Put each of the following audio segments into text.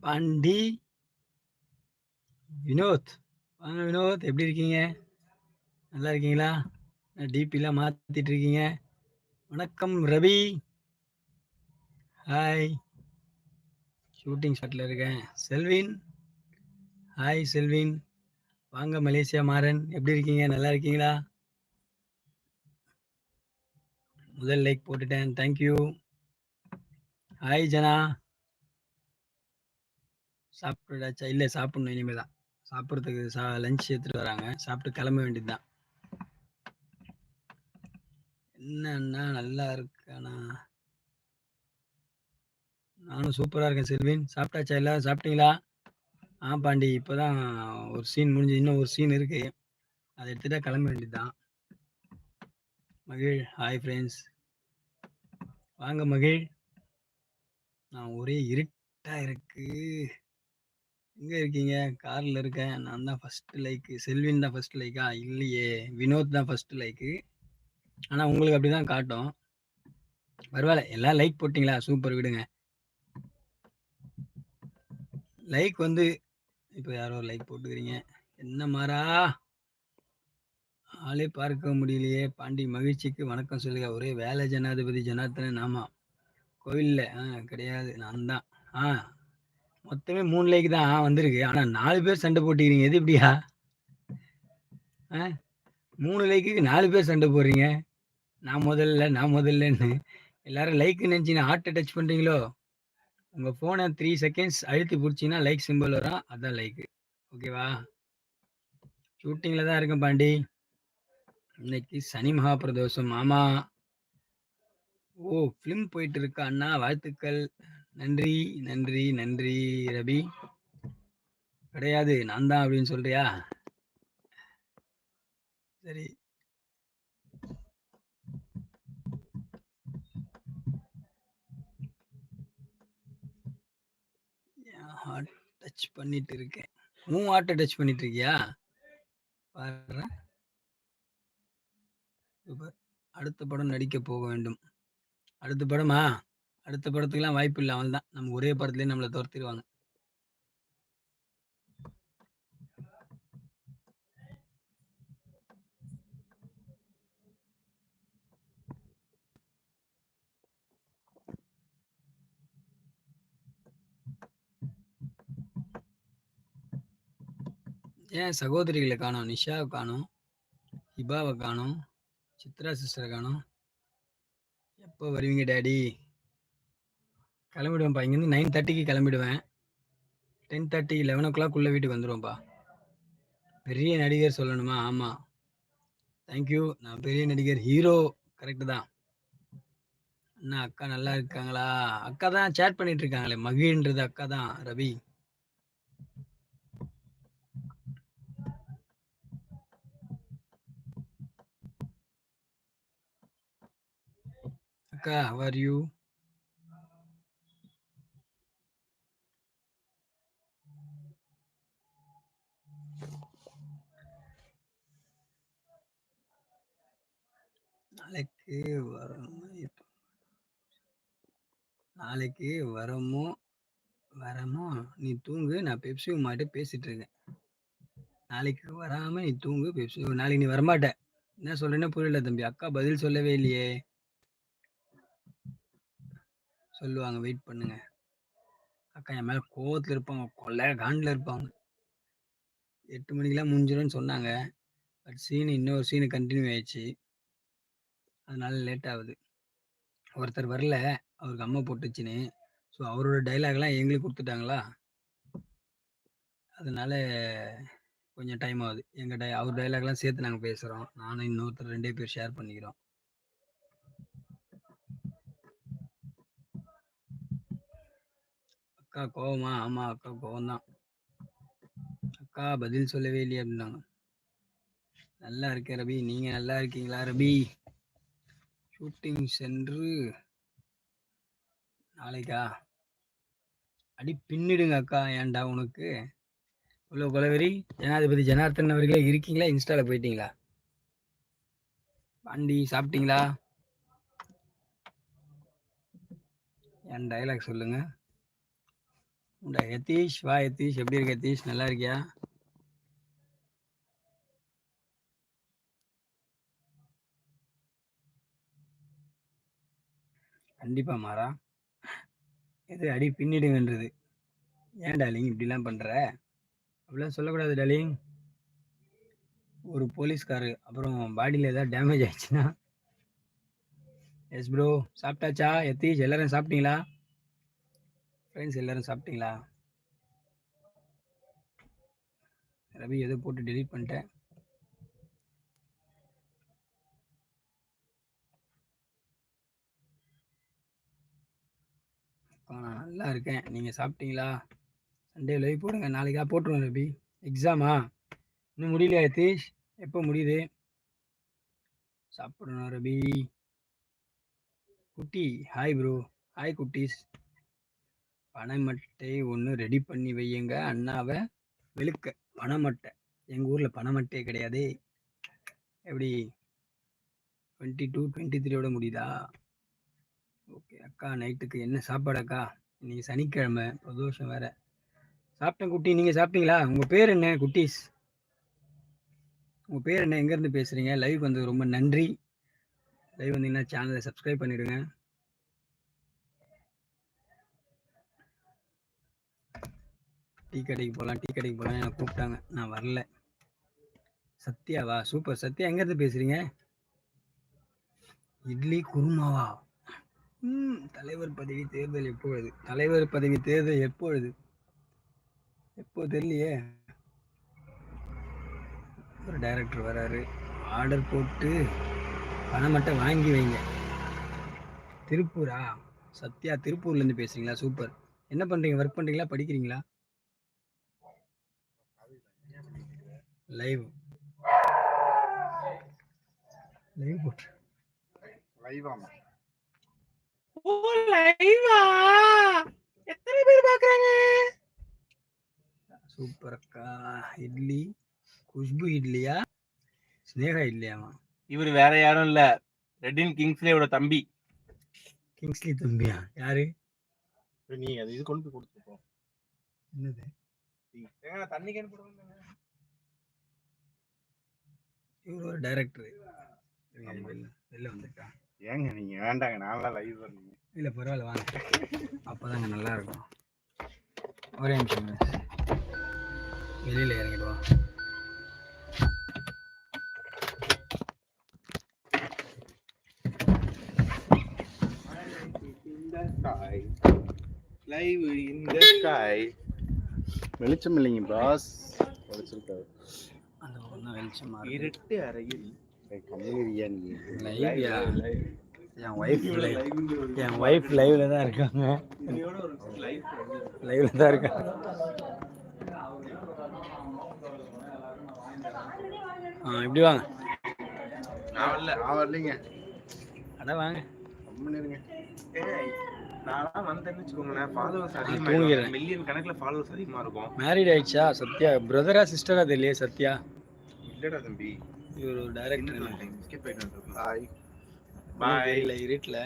பாண்டி வினோத். வாங்க வினோத் எப்படி இருக்கீங்க? நல்லா இருக்கீங்களா? டிபிலாம் மாற்றிட்டு இருக்கீங்க? வணக்கம் ரவி. ஹாய் ஷூட்டிங் ஷாட்டில் இருக்கேன். செல்வின். ஹாய் செல்வின். வாங்க மலேசியா மாறன். எப்படி இருக்கீங்க? நல்லா இருக்கீங்களா? முதல் லைக் போட்டுட்டேன். தேங்க்யூ ஹாய் ஜனா. சாப்பிட்டுடாச்சா இல்லை சாப்பிடணும். இனிமேல் தான். சாப்பிட்றதுக்கு சா லஞ்ச் எடுத்துகிட்டு வராங்க. சாப்பிட்டு கிளம்ப வேண்டியது தான். என்னன்னா நல்லா இருக்கானா? நானும் சூப்பராக இருக்கேன் செல்வின். சாப்பிட்டாச்சா? எல்லாம் சாப்பிட்டீங்களா? ஆ பாண்டி இப்போ தான் ஒரு சீன் முடிஞ்சு இன்னும் ஒரு சீன் இருக்குது அதை எடுத்துகிட்டா கிளம்ப வேண்டியது தான். மகிழ் ஹாய் ஃப்ரெண்ட்ஸ் வாங்க மகிழ். நான் ஒரே இருட்டாக இருக்கு. எங்கே இருக்கீங்க? காரில் இருக்கேன். நான் தான் ஃபர்ஸ்ட் லைக்கு செல்வின் தான் ஃபர்ஸ்ட் லைக்கா இல்லையே. வினோத் தான் ஃபர்ஸ்ட் லைக்கு ஆனால் உங்களுக்கு அப்படி தான் காட்டும். பரவாயில்ல. எல்லாம் லைக் போட்டிங்களா? சூப்பர் விடுங்க. லைக் வந்து இப்போ யாரோ லைக் போட்டுக்கிறீங்க. என்ன மாறா? ஆளே பார்க்க முடியலையே. பாண்டி மகிழ்ச்சிக்கு வணக்கம் சொல்லுங்க. ஒரே வேலை ஜனாதிபதி ஜனார்த்தனன் ஆமா கோயில்ல ஆ கிடையாது. நான் தான். ஆ மொத்தமே மூணு லைக் தான் வந்திருக்கு. ஆனா நாலு பேர் சண்டை போட்டுக்கிறீங்க. எது இப்படியா? ஆ? மூணு லைக்குக்கு நாலு பேர் சண்டை போடுறீங்க. நான் முதல்ல நான் முதல்லன்னு. எல்லாரும் லைக் நினச்சிங்க ஹார்ட்டை டச் பண்ணுறீங்களோ உங்கள் ஃபோனை த்ரீ செகண்ட்ஸ் அழுத்தி பிடிச்சிங்கன்னா லைக் சிம்பிள் வரும். அதுதான் லைக்கு ஓகேவா ஷூட்டிங்கில் தான் இருக்கேன் பாண்டி. இன்னைக்கு சனி மகாபிரதோஷம் ஆமாம் ஓ ஃபிலிம் போயிட்டு இருக்கா. அண்ணா வாழ்த்துக்கள். நன்றி நன்றி நன்றி ரவி கிடையாது நான் தான் அப்படின்னு சொல்றியா? சரி. ஹார்ட் டச் பண்ணிட்டு இருக்கேன். உன் ஹார்ட்டை டச் பண்ணிட்டு இருக்கியா? பாரு அடுத்த படம் நடிக்க போக வேண்டும். அடுத்த படமா? அடுத்த படத்துக்கெல்லாம் வாய்ப்பு இல்லை. அவன் தான் நம்ம ஒரே படத்துலேயே நம்மளை துரத்திடுவாங்க ஏன் சகோதரிகளை காணோம்? நிஷாவை காணோம். ஹிபாவை காணோம். சித்ரா சிஸ்டரை காணும். எப்போ வருவீங்க டேடி? கிளம்பிடுவேன்ப்பா. இங்கேருந்து நைன் தேர்ட்டிக்கு கிளம்பிடுவேன். Ten thirty eleven o'clock வீட்டுக்கு வந்துடுவோம்ப்பா பெரிய நடிகர் சொல்லணுமா? ஆமாம் தேங்க்யூ நான் பெரிய நடிகர் ஹீரோ கரெக்டு தான். அண்ணா அக்கா நல்லா இருக்காங்களா? அக்கா தான் சேட் பண்ணிட்டு இருக்காங்களே. மகிழ்ன்றது அக்கா தான் ரவி. அக்கா ஹவ் ஆர் யூ நாளைக்கு வரமோ நாளைக்கு வரமோ வரமோ நீ தூங்கு. நான் பெப்சி உமாட்ட பேசிட்டு இருக்கேன் நாளைக்கு வராம நீ தூங்கு பெப்சி. நாளைக்கு நீ வரமாட்ட. என்ன சொல்றேன்னு புரியல தம்பி. அக்கா பதில் சொல்லவே இல்லையே. சொல்லுவாங்க வெயிட் பண்ணுங்க. அக்கா என் மேலே கோவத்துல இருப்பாங்க கொள்ளை காண்டில் இருப்பாங்க. எட்டு மணிக்கெல்லாம் முடிஞ்சிடும்னு சொன்னாங்க. பட் சீன் இன்னொரு சீனு கண்டினியூ ஆயிடுச்சு. அதனால லேட் ஆகுது. ஒருத்தர் வரல அவருக்கு அம்மா போட்டுச்சுன்னு. ஸோ அவரோட டைலாக்லாம் எங்களுக்கு கொடுத்துட்டாங்களா? அதனால கொஞ்சம் டைம் ஆகுது. எங்கள் டை அவர் டைலாக்லாம் சேர்த்து நாங்கள் பேசுகிறோம் நானும் இன்னொருத்தர் ரெண்டே பேர் ஷேர் பண்ணிக்கிறோம். அக்கா கோவமா? ஆமாம் அக்கா கோவம்தான். அக்கா பதில் சொல்லவே இல்லையே அப்படின்னாங்க. நல்லா இருக்கேன் ரபி. நீங்கள் நல்லா இருக்கீங்களா ரபி? ஷூட்டிங் சென்று நாளைக்கா? அடி பின்னிடுங்க அக்கா ஏன்டா உனக்கு? இவ்வளோ கொலவெறி. ஜனாதிபதி ஜனார்த்தன் அவர்களே இருக்கீங்களா? இன்ஸ்டாவில் போயிட்டீங்களா? பாண்டி சாப்பிட்டீங்களா? என் டைலாக் சொல்லுங்க. உண்டா யதீஷ் வா யதீஷ் எப்படி இருக்க யதீஷ் நல்லா இருக்கியா? கண்டிப்பா மாறா. இது அடி பின்னிடுங்கன்றது ஏன் டாலிங் இப்படிலாம் பண்ணுற அப்படிலாம் சொல்லக்கூடாது டாலிங் ஒரு போலீஸ்காரு அப்புறம் பாடியில் ஏதாவது டேமேஜ் ஆயிடுச்சுன்னா? எஸ் ப்ரோ சாப்பிட்டாச்சா? எத்தீஷ் எல்லாரும் சாப்பிட்டீங்களா? ஃப்ரெண்ட்ஸ் எல்லாரும் சாப்பிட்டீங்களா? ரவி ஏதோ போட்டு டெலீட் பண்ணிட்டேன். ஆ, நான் நல்லா இருக்கேன். நீங்கள் சாப்பிட்டீங்களா? சண்டே லைவ் போடுங்க. நாளைக்கா போட்டுருவோம் ரபி எக்ஸாமா இன்னும் முடியலையா யதீஷ் எப்போ முடியுது? சாப்பிடணும் ரபி குட்டி ஹாய் ப்ரோ ஹாய் குட்டீஸ். பனைமட்டை ஒன்று ரெடி பண்ணி வையுங்க. அண்ணாவை வெளுக்க. பனைமட்டை. எங்கள் ஊரில் பனைமட்டையே கிடையாது. எப்படி? டுவெண்ட்டி டூ டுவெண்ட்டி த்ரீயோட முடியுதா? ஓகே அக்கா நைட்டுக்கு என்ன சாப்பாடு அக்கா? இன்னைக்கு சனிக்கிழமை பிரதோஷம் வேற. சாப்பிட்டேன் குட்டி நீங்கள் சாப்பிட்டீங்களா? உங்கள் பேர் என்ன குட்டீஸ்? உங்கள் பேர் என்ன? எங்கேருந்து பேசுகிறீங்க லைவ் வந்தது ரொம்ப நன்றி. லைவ் வந்தீங்கன்னா சேனலை சப்ஸ்கிரைப் பண்ணிவிடுங்க டீ கடைக்கு போகலாம் டீ கடைக்கு போகலாம் எனக்கு கூப்பிட்டாங்க. நான் வரல. சத்யாவா சூப்பர். சத்யா எங்கேருந்து பேசுகிறீங்க இட்லி குருமாவா? ம் தலைவர் பதவி தேர்தல் எப்பொழுது? தலைவர் பதவி தேர்தல் எப்பொழுது? எப்போ தெரியலையே. ஒரு டைரக்டர் வராரு. ஆர்டர் போட்டு பணம் மட்டும் வாங்கி வைங்க. திருப்பூரா? சத்யா திருப்பூர்ல இருந்து பேசுறீங்களா? சூப்பர் என்ன பண்றீங்க? ஒர்க் பண்றீங்களா? படிக்கிறீங்களா? லைவ் லைவ் போட்டு. லைவாமா ஓ லைவா எத்தனை பேர் பாக்குறாங்க சூப்பர் அக்கா. இட்லி. குஷ்பு இட்லியா? ஸ்னேகா இட்லியாமா? இவர் வேற யாரும் இல்ல. ரெட்டின் கிங்ஸ்லேயோட தம்பி. கிங்ஸ்லி தம்பியா? யாரு? நீ அது இது கொண்டு போய் கொடுத்துருப்போம் என்னது? தண்ணி கேன் போடுவாங்க இவர் ஒரு டைரக்டர் வெளில வெளில வந்துட்டா ஏங்க நீங்க வேண்டாங்க நான்லாம் லைவ் வரீங்க இல்லை பரவாயில்ல வாங்க. அப்போதாங்க நல்லா இருக்கும் ஒரே நிமிஷம். வெளியில இறங்கிடுவோம் லைவ் இந்த ஸ்கை வெளிச்சம் இல்லைங்க பாஸ் வெளிச்சிருக்காரு அந்த பக்கம் தான் வெளிச்சமா இருக்கு. இருட்டு அறையில் என் ஒய்ஃப் என் ஒய்ஃப் லைவ்ல தான் இருக்காங்க. லைவ்ல தான் இருக்காங்க ஆ இப்படி வாங்க. வரலைங்க. அதான் வாங்க. மேரிட் ஆயிடுச்சா? சத்யா பிரதரா சிஸ்டரா தெரியலையே சத்யா? இல்லடா தம்பி. இவர் ஒரு டைரக்டர் ஸ்கிப் ஹாய் பாய் தெரியல இருட்டில்.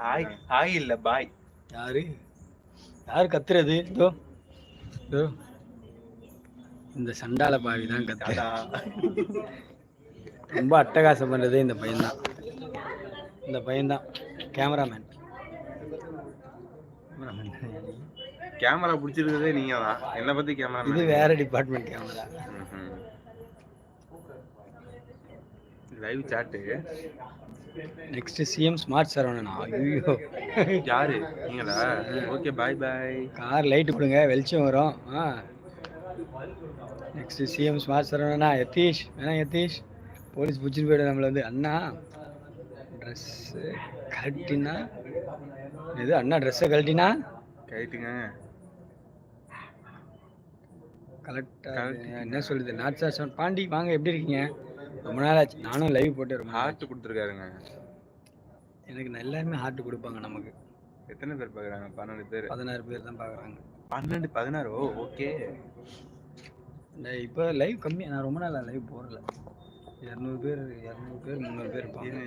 ஹாய் ஹாய் இல்ல பாய் யாரு? யார் கத்துறது? இதோ இதோ. இந்த சண்டால பாவி தான் கத்து ரொம்ப அட்டகாசம் பண்றதே இந்த பையன்தான். இந்த பையன்தான். கேமராமேன் கேமரா பிடிச்சிருக்கிறதே நீங்க தான் என்ன பத்தி கேமரா இது வேற department camera live shot next CM smart சரவணனா ஐயோ. யாரு? நீங்களா? Okay bye bye car light கொடுங்க வெளிச்சம் வரும். ஆ. நெக்ஸ்ட் சிஎம் ஸ்மார்ட் சரவணனா யதீஷ் வேணா யதீஷ் போலீஸ் பிடிச்சிட்டு போயிடும் நம்மள வந்து அண்ணா. ட்ரெஸ்ஸு கழட்டினா. எது அண்ணா ட்ரெஸ்ஸை கழட்டினா? கரெக்டாக கழட்டிட்டீங்க. என்ன சொல்லுது? நாட் சார் பாண்டி வாங்க எப்படி இருக்கீங்க? ரொம்ப நாள் ஆச்சு நானும் லைவ் போட்டு ரொம்ப. ஹார்ட் கொடுத்துருக்காருங்க. எனக்கு எல்லாருமே ஹார்ட் கொடுப்பாங்க நமக்கு. எத்தனை பேர் பாக்குறாங்க? பன்னெண்டு பேர். பதினாறு பேர் தான் பார்க்குறாங்க பன்னெண்டு பதினாறு? ஓகே இப்போ லைவ் கம்மி. நான் ரொம்ப நாள் லைவ் போடல. இரநூறு பேர் இரநூறு பேர் முந்நூறு பேர் இருப்பாங்க.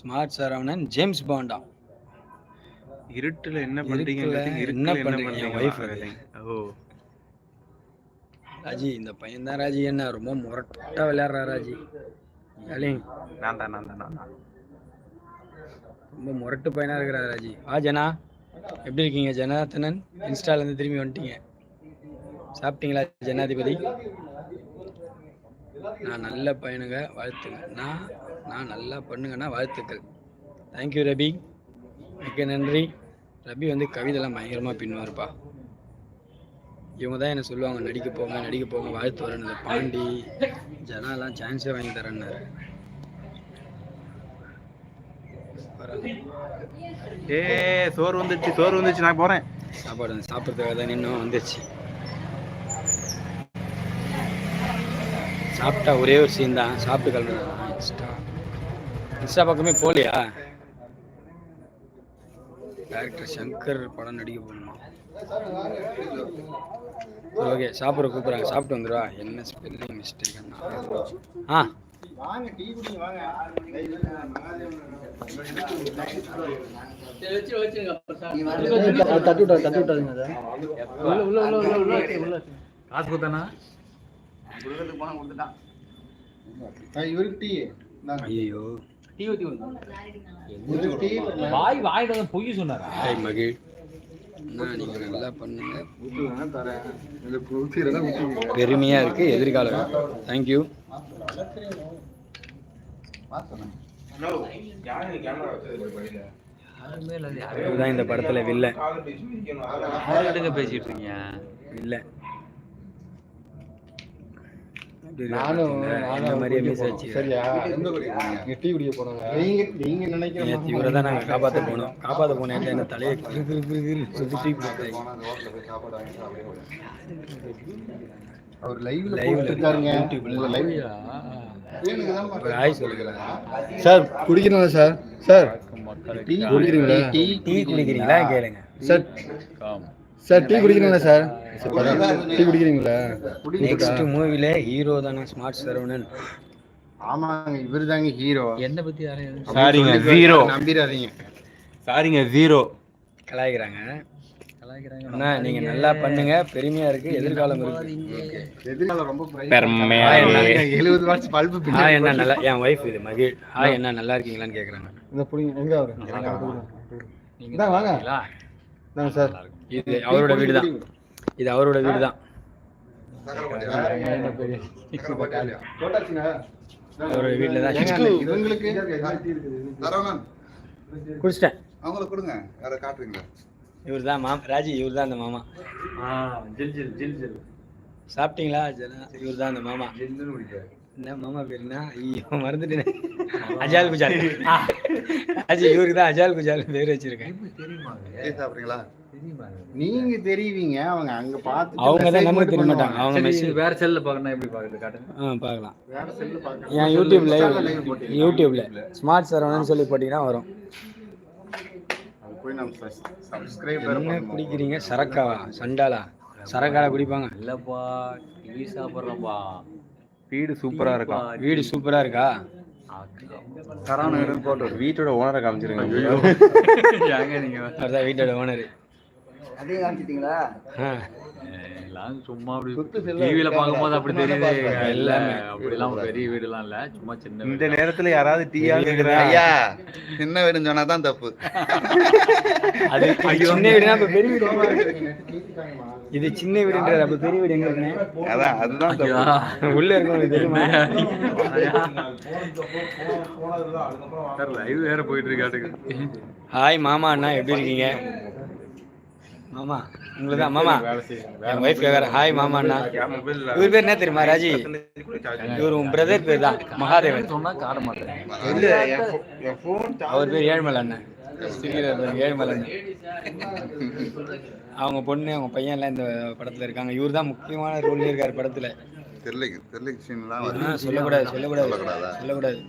ஸ்மார்ட் சரவணன் ஜேம்ஸ் பாண்டா இருட்டுல என்ன பண்றீங்க? என்ன பண்றீங்க? ஓ. ராஜி இந்த பையன் தான் ராஜி. என்ன ரொம்ப முரட்டா விளையாடுறா ராஜி. நான் தான் நான் தான் ரொம்ப முரட்டு பையனா இருக்கிறா ராஜி. வா ஜனா. எப்படி இருக்கீங்க ஜனார்த்தனன்? இன்ஸ்டால இருந்து திரும்பி வந்துட்டீங்க. சாப்பிட்டீங்களா ஜனாதிபதி? நான் நல்ல பையனுங்க வாழ்த்துங்க நான் நான் நல்லா பண்ணுங்கன்னா வாழ்த்துக்கள். Thank you Rabi. மிக்க நன்றி. ரபி வந்து கவிதைலாம் பயங்கரமாக பின்னுவாருப்பா. இவங்க தான் என்ன சொல்லுவாங்க நடிக்க போங்க நடிக்க போங்க வாழ்த்து வரேன் இந்த பாண்டி ஜனாலாம் சான்ஸே வாங்கி தரேன்னாரு. ஏ சோறு வந்துச்சு சோறு வந்துச்சு நான் போறேன். சாப்பாடு சாப்பிட்றதுக்காக தான் இன்னும் வந்துருச்சு சாப்பிட்டா ஒரே ஒரு சீன் தான். சாப்பிட்டு கிளம்புறேன் இன்ஸ்டா. இன்ஸ்டா பக்கமே போகலையா? டேரக்டர் சங்கர் படம் நடிக்க போகணுமா. ஓகே சாப்பிட்ற கூப்பிட்றாங்க. சாப்பிட்டு வந்துடுவா. என்ன ஸ்பெல்லிங் மிஸ்டேக் ஆ? வாங்க டீ குடிங்க வாங்க தட்டி விட்டா தட்டி விட்டாதுங்க காசு கொடுத்தானா இவருக்கு டீ. ஐயோ டீ ஊத்தி இவருக்கு டீ. வாய் வந்து பொய் சொன்னாரா? மகிழ் நீங்கள் நல்லா பண்ணுங்க. பெருமையாக இருக்குது எதிர்காலம். தேங்க்யூ இதுதான் இந்த படத்தில் வில்ல. பேசிட்டு இருக்கீங்க. இல்லை நானும் இந்த மாதிரியே சரியா? நீங்க டீ குடிக்க போறாங்க நீங்க நீங்க நினைக்கிற இவரை தான் நாங்கள் காப்பாற்ற போனோம். காப்பாற்ற போன இடத்துல என்ன தலையை போட்டாங்க அவர் லைவ்ல Live ல போட்டுருக்காருங்க யூடியூப்ல. உங்க லைவ் ஹாய் சொல்லுங்களேன் சார் குடிக்கிறீங்களா சார்? சார். டீ குடிக்கிறீங்களா? டீ டீ குடிக்கிறீங்களா? கேளுங்க. சார். சார் டீ குடிக்கிறீங்களா சார்? டீ குடிக்கிறீங்களா? நெக்ஸ்ட் மூவில ஹீரோ தானே ஸ்மார்ட் சரவணன். ஆமாங்க இவரு தாங்க ஹீரோ என்ன பத்தி யாரையும் சாரிங்க ஜீரோ நம்பிடாதீங்க சாரிங்க ஜீரோ கலாய்க்கிறாங்க. கலாய்க்கிறாங்க. அண்ணா நீங்க நல்லா பண்ணுங்க. பெருமையா இருக்கு. எதிர்காலம் இருக்கு. எதிர்காலம் ரொம்ப பெருமையா எழுபது வாட்ஸ் பல்பு ஹாய் என்ன நல்லா என் ஒய்ஃப் இது மகிழ். ஹாய் என்ன நல்லா இருக்கீங்களான்னு கேக்குறாங்க. இந்த புடிங்க. எங்க அவரு? வாங்க. சார்? இது அவரோட வீடு தான் இது அவரோட வீடு தான் அவரோட வீட்டில் தான் குடிச்சிட்டேன். அவங்கள கொடுங்க. யாரை காட்டுறீங்களா? இவர் தான் மாமா. ராஜி இவர் தான் அந்த மாமா. ஜில் ஜில் ஜில் ஜில். சாப்பிட்டீங்களா இவர் தான் அந்த மாமா. ஜில்லுன்னு குடிக்க என்ன மாமா பேர் என்ன? ஐயோ மறந்துட்டேன். அஜால் குஜால். ஆ, ராஜி இவருக்கு தான் அஜால் குஜால் பேர் வச்சிருக்கேன். நீங்க தெரியுவீங்க அவங்க அங்க பார்த்து அவங்க தான் நமக்கு தெரிய மாட்டாங்க அவங்க மெசேஜ் வேற செல்ல பார்க்கணும் எப்படி பார்க்கறது? காட்டுங்க. ஆ பார்க்கலாம். வேற செல்லு பார்க்க என் யூடியூப் லைவ் லைவ் போட்டீங்க யூடியூப்ல. ஸ்மார்ட் சரவணன் சொல்லி போட்டீங்கன்னா வரும். போய் நம்ம சப்ஸ்கிரைபர் என்ன குடிக்கிறீங்க? சரக்காவா? சண்டாலா சரக்கால குடிப்பாங்க. இல்லப்பா டீ சாப்பிட்றப்பா. வீடு சூப்பரா இருக்கும் வீடு சூப்பரா இருக்கா? சரவணன் போட்டு வீட்டோட ஓனரை காமிச்சிருங்க. வீட்டோட ஓனர் அதையும் காமிச்சிட்டீங்களா? எல்லாம் சும்மா அப்படி டிவில பார்க்கும்போது அப்படி தெரியுது. எல்லாமே. எல்லாமே அப்படிலாம் பெரிய வீடுலாம் இல்ல. சும்மா சின்ன இந்த நேரத்துல யாராவது டீயா ஐயா சின்ன வீடுன்னு சொன்னா தான் தப்பு. அது சின்ன வீடுனா அப்ப பெரிய வீடு இது சின்ன வீடுன்றது அப்ப பெரிய வீடு எங்க இருக்குண்ணே அதான் அதுதான் தப்பு. உள்ள இருக்கும் தெரியுமா? லைவ் வேற போயிட்டு இருக்காட்டுக்கு ஹாய் மாமா அண்ணா எப்படி இருக்கீங்க? மாமா உங்களுக்கு தான் மாமா. என் ஒய்ஃப் கேட்குற ஹாய் மாமா அண்ணா இவர் பேர் என்ன தெரியுமா ராஜி? இவர் உன் பிரதர் பேர் தான் மகாதேவன். சொன்னா காட மாட்டேன் அவர் பேர் ஏழ்மலை அண்ணன் பாருங்க, ஏழ்மலை அண்ணன் அவங்க பொண்ணு அவங்க பையன் எல்லாம் இந்த படத்துல இருக்காங்க. இவர் தான் முக்கியமான ரோல்ல இருக்காரு படத்துல. தெரியல தெரியல சீன்லாம் ஆ, வருது. சொல்லக்கூடாது. சொல்லக்கூடாது? சொல்லக்கூடாதா?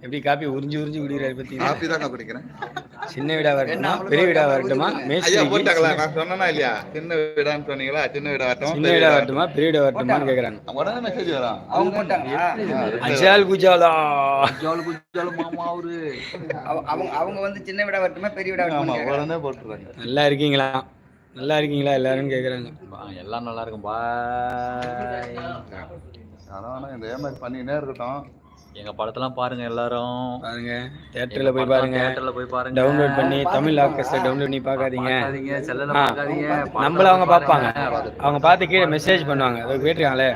எப்படி காப்பி உறிஞ்சு உறிஞ்சு குடிக்கிறாரு பத்தி காப்பி தான் குடிக்கிறேன். சின்ன வீடா வரட்டுமா? பெரிய வீடா வரட்டுமா? ஐயா போட்டாங்களா? சின்ன- நான் சொன்னேனா இல்லையா? சின்ன வீடான்னு சொன்னீங்களா? சின்ன வீடா வரட்டும்? சின்ன வீடா வரட்டுமா? பெரிய வீடா வரட்டுமான்னு கேக்குறாங்க. உடனே மெசேஜ் வரும் அவங்க போட்டாங்களா? அஜால் குஜாலா குஜாலு குஜாலு மாமா அவரு. அவ- அவங்க அவங்க வந்து சின்ன விட வரட்டுமா? பெரிய விட வரட்டுமா உடனே போட்டுறாங்க. நல்லா இருக்கீங்களா? நல்லா இருக்கீங்களா எல்லாரும் கேக்குறாங்க. பா, எல்லாம் நல்லா இருக்கும். பாய். அதான் இந்த ஏமாரி பண்ணினே இருக்கட்டும். எங்க படத்தெல்லாம் பாருங்க எல்லாரும். பாருங்க. தியேட்டர்ல போய் பாருங்க. தியேட்டர்ல போய் பாருங்க. டவுன்லோட் பண்ணி தமிழ் ஆர்கெஸ்ட்ரா டவுன்லோட் பண்ணி பார்க்காதீங்க பார்க்காதீங்க செல்லல. பார்க்காதீங்க நம்மள அவங்க பார்ப்பாங்க அவங்க பார்த்து கீழே மெசேஜ் பண்ணுவாங்க. அதை கேட்டிருக்காங்களே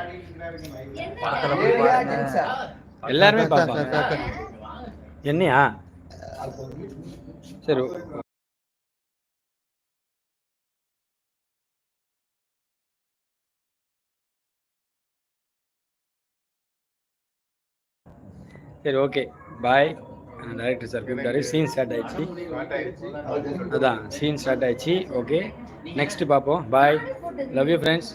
படத்துல போய் பாருங்க. எல்லாருமே பார்ப்பாங்க என்னையா? சரி சரி ஓகே பாய் டைரக்டர் சார் கூப்பிட்டாரு. சீன் ஸ்டார்ட் ஆயிடுச்சு. அதான் சீன் ஸ்டார்ட் ஆயிடுச்சு. ஓகே நெக்ஸ்ட் பார்ப்போம் பாய் லவ் யூ ஃப்ரெண்ட்ஸ்